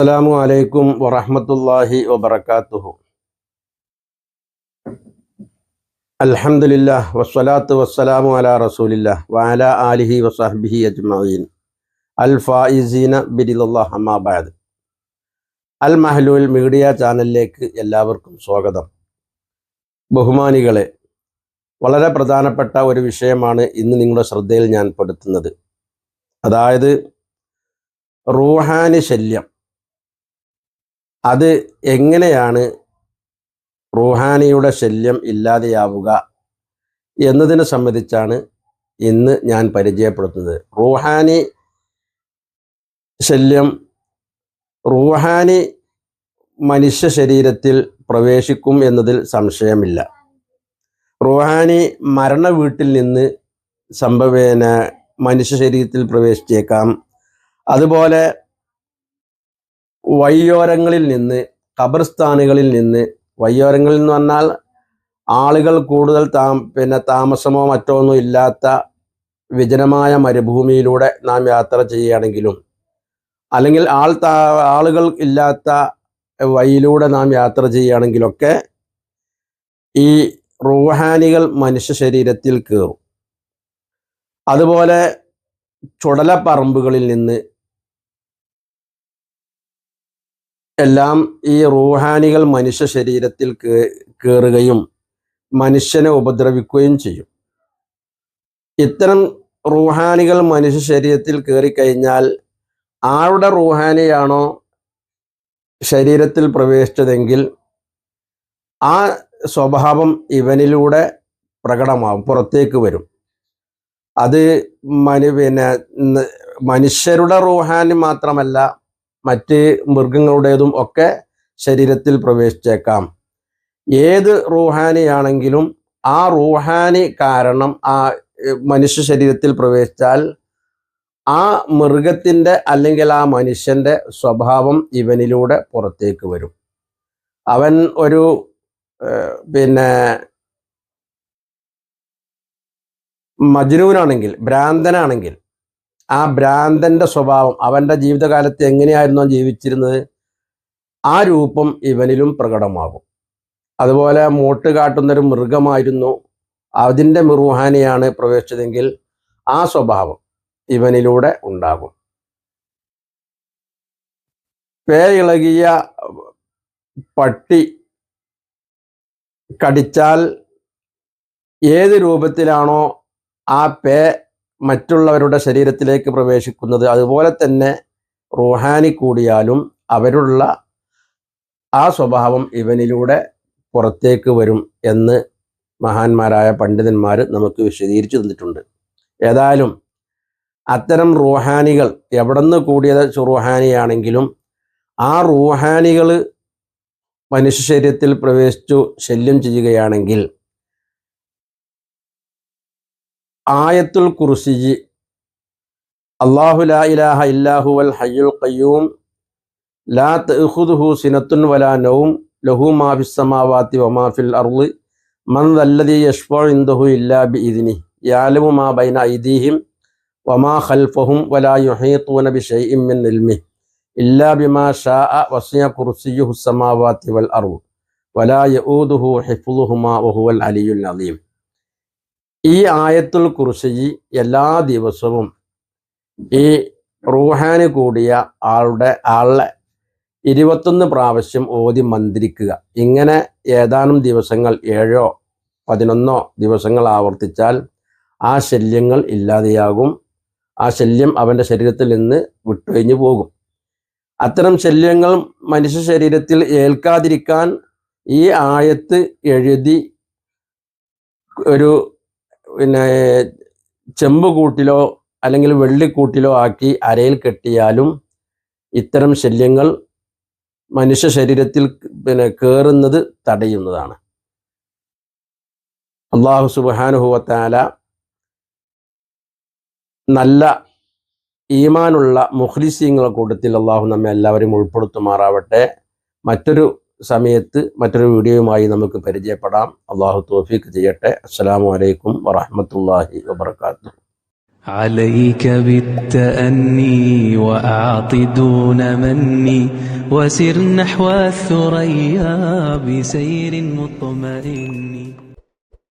അസ്സലാമു അലൈക്കും വറഹമത്തല്ലാഹി വബറകാതുഹു അൽഹംദുലില്ലാഹ് വസ്സലാത്തു വസ്സലാമു അലാ റസൂലില്ല വാല ആലിഹി വസഹ്ബിഹി അജ്മീൻ അൽ ഫായിസീന ബിരിദുല്ലാ ഹമാബാദ് അൽ മഹലൂൽ മീഡിയ ചാനലിലേക്ക് എല്ലാവർക്കും സ്വാഗതം. ബഹുമാനികളെ വളരെ പ്രധാനപ്പെട്ട ഒരു വിഷയമാണ് ഇന്ന് നിങ്ങളുടെ ശ്രദ്ധയിൽ ഞാൻ പെടുത്തുന്നത്. അതായത് റൂഹാനി ശല്യം. അത് എങ്ങനെയാണ് റുഹാനിയുടെ ശല്യം ഇല്ലാതെയാവുക എന്നതിനെ സംബന്ധിച്ചാണ് ഇന്ന് ഞാൻ പരിചയപ്പെടുത്തുന്നത്. റുഹാനി ശല്യം റുഹാനി മനുഷ്യ ശരീരത്തിൽ പ്രവേശിക്കും എന്നതിൽ സംശയമില്ല. റുഹാനി മരണ വീട്ടിൽ നിന്ന് സംഭവേന മനുഷ്യ ശരീരത്തിൽ പ്രവേശിച്ചേക്കാം. അതുപോലെ വയ്യോരങ്ങളിൽ നിന്ന് ഖബർസ്ഥാനുകളിൽ നിന്ന്. വയ്യോരങ്ങളിൽ എന്ന് പറഞ്ഞാൽ ആളുകൾ കൂടുതൽ താം പിന്നെ താമസമോ മറ്റോ ഒന്നും ഇല്ലാത്ത വിജനമായ മരുഭൂമിയിലൂടെ നാം യാത്ര ചെയ്യുകയാണെങ്കിലും അല്ലെങ്കിൽ ആൾ ആളുകൾ ഇല്ലാത്ത വഴിയിലൂടെ നാം യാത്ര ചെയ്യുകയാണെങ്കിലൊക്കെ ഈ റൂഹാനികൾ മനുഷ്യ ശരീരത്തിൽ കയറും. അതുപോലെ ചുടലപ്പറമ്പുകളിൽ നിന്ന് എല്ലാം ഈ റൂഹാനികൾ മനുഷ്യ ശരീരത്തിൽ കയറുകയും മനുഷ്യനെ ഉപദ്രവിക്കുകയും ചെയ്യും. ഇത്തരം റൂഹാനികൾ മനുഷ്യ ശരീരത്തിൽ കയറിക്കഴിഞ്ഞാൽ ആരുടെ റൂഹാനിയാണോ ശരീരത്തിൽ പ്രവേശിച്ചതെങ്കിൽ ആ സ്വഭാവം ഇവനിലൂടെ പ്രകടമാവും പുറത്തേക്ക് വരും. അത് മനു പിന്നെ മനുഷ്യരുടെ റൂഹാനി മാത്രമല്ല മറ്റ് മൃഗങ്ങളുടേതും ഒക്കെ ശരീരത്തിൽ പ്രവേശിച്ചേക്കാം. ഏത് റൂഹാനിയാണെങ്കിലും ആ റൂഹാനി കാരണം ആ മനുഷ്യ ശരീരത്തിൽ പ്രവേശിച്ചാൽ ആ മൃഗത്തിന്റെ അല്ലെങ്കിൽ ആ മനുഷ്യന്റെ സ്വഭാവം ഇവനിലൂടെ പുറത്തേക്ക് വരും. അവൻ ഒരു പിന്നെ മജ്നൂനാണെങ്കിൽ ഭ്രാന്തനാണെങ്കിൽ ആ ഭ്രാന്തന്റെ സ്വഭാവം അവന്റെ ജീവിതകാലത്ത് എങ്ങനെയായിരുന്നു ജീവിച്ചിരുന്നത്? ആ രൂപം ഇവനിലും പ്രകടമാകും. അതുപോലെ മോട്ട് കാട്ടുന്നൊരു മൃഗമായിരുന്നു. അതിന്റെ മിറുഹാനിയാണ് പ്രവേശിച്ചതെങ്കിൽ ആ സ്വഭാവം ഇവനിലൂടെ ഉണ്ടാകും. പേ ഇളകിയ പട്ടി കടിച്ചാൽ ഏത് രൂപത്തിലാണോ ആ പേ മറ്റുള്ളവരുടെ ശരീരത്തിലേക്ക് പ്രവേശിക്കുന്നത് അതുപോലെ തന്നെ റൂഹാനി കൂടിയാലും അവരുള്ള ആ സ്വഭാവം ഇവനിലൂടെ പുറത്തേക്ക് വരും എന്ന് മഹാന്മാരായ പണ്ഡിതന്മാർ നമുക്ക് വിശദീകരിച്ചു തന്നിട്ടുണ്ട്. ഏതായാലും അത്തരം റൂഹാനികൾ എവിടുന്ന് കൂടിയത് റൂഹാനിയാണെങ്കിലും ആ റൂഹാനികൾ മനുഷ്യ ശരീരത്തിൽ പ്രവേശിച്ചു ശല്യം ചെയ്യുകയാണെങ്കിൽ ആയത്തുൽ കുർസിജി അള്ളാഹു ലാ ഇലാഹ ഇല്ലാഹു വൽ ഹയ്യുൽ ഖയ്യൂം. ലാ തഖുദുഹു സിനത്തുൻ വലാ നൗം. ലഹു മാ ഫിസ് സമാവാതി വമാ ഫിൽ അർൾ മൻ ദല്ലദി യശ്ഫഉ ഇൻദഹു ഇല്ലാ ബിഇദ്നി. യാലമു മാ ബൈന ഐദീഹിം. വമാ ഖൽഫഹും വലാ യുഹീതൂന ബിശൈഇൻ മിൻ ഇൽമി ഇല്ലാ ബിമാ ഷാഅ വസിയ കുർസിയുഹു സമാവാതി വൽ അർൾ വലാ യഊദുഹു ഹിഫ്ളുഹുമാ വഹുവൽ അലിയുൽ അലീം. ഈ ആയത്തുൽ കുറിശി എല്ലാ ദിവസവും ഈ റൂഹാന് കൂടിയ ആളുടെ ആളെ ഇരുപത്തൊന്ന് പ്രാവശ്യം ഓതി മന്ത്രിക്കുക. ഇങ്ങനെ ഏതാനും ദിവസങ്ങൾ ഏഴോ പതിനൊന്നോ ദിവസങ്ങൾ ആവർത്തിച്ചാൽ ആ ശല്യങ്ങൾ ഇല്ലാതെയാകും. ആ ശല്യം അവന്റെ ശരീരത്തിൽ നിന്ന് വിട്ടുകഴിഞ്ഞു പോകും. അത്തരം ശല്യങ്ങൾ മനുഷ്യ ശരീരത്തിൽ ഏൽക്കാതിരിക്കാൻ ഈ ആയത്ത് എഴുതി ഒരു പിന്നെ ചെമ്പ് കൂട്ടിലോ അല്ലെങ്കിൽ വെള്ളിക്കൂട്ടിലോ ആക്കി അരയിൽ കെട്ടിയാലും ഇത്തരം ശല്യങ്ങൾ മനുഷ്യ ശരീരത്തിൽ പിന്നെ കയറുന്നത് തടയുന്നതാണ്. അള്ളാഹു സുബാനുഹുവത്താല നല്ല ഈമാനുള്ള മുഖ്ലിസീങ്ങളുടെ കൂട്ടത്തിൽ അള്ളാഹു നമ്മെ എല്ലാവരും ഉൾപ്പെടുത്തുമാറാവട്ടെ. മറ്റൊരു സമയത്ത് മറ്റൊരു വീഡിയോയുമായി നമുക്ക് പരിചയപ്പെടാം. അള്ളാഹു തോഫിക്ക് ചെയ്യട്ടെ. അസ്സാം വലൈക്കും വറഹമത്തല്ലാഹി വാത്തു عليك بالتأني وأعطي دون مني وسر نحو الثريا بسير مطمئني